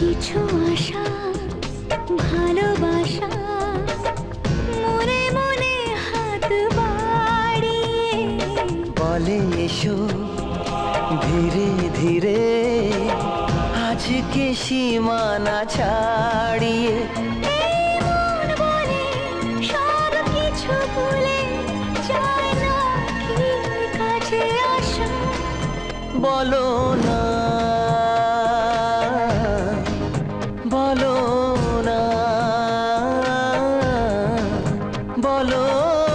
কিছু আশা, ভালোবাসা, মনে মনে হাত বাড়িয়ে বলে এসো ধীরে ধীরে, আজকে সীমানা ছাড়িয়ে। বলো না। হলো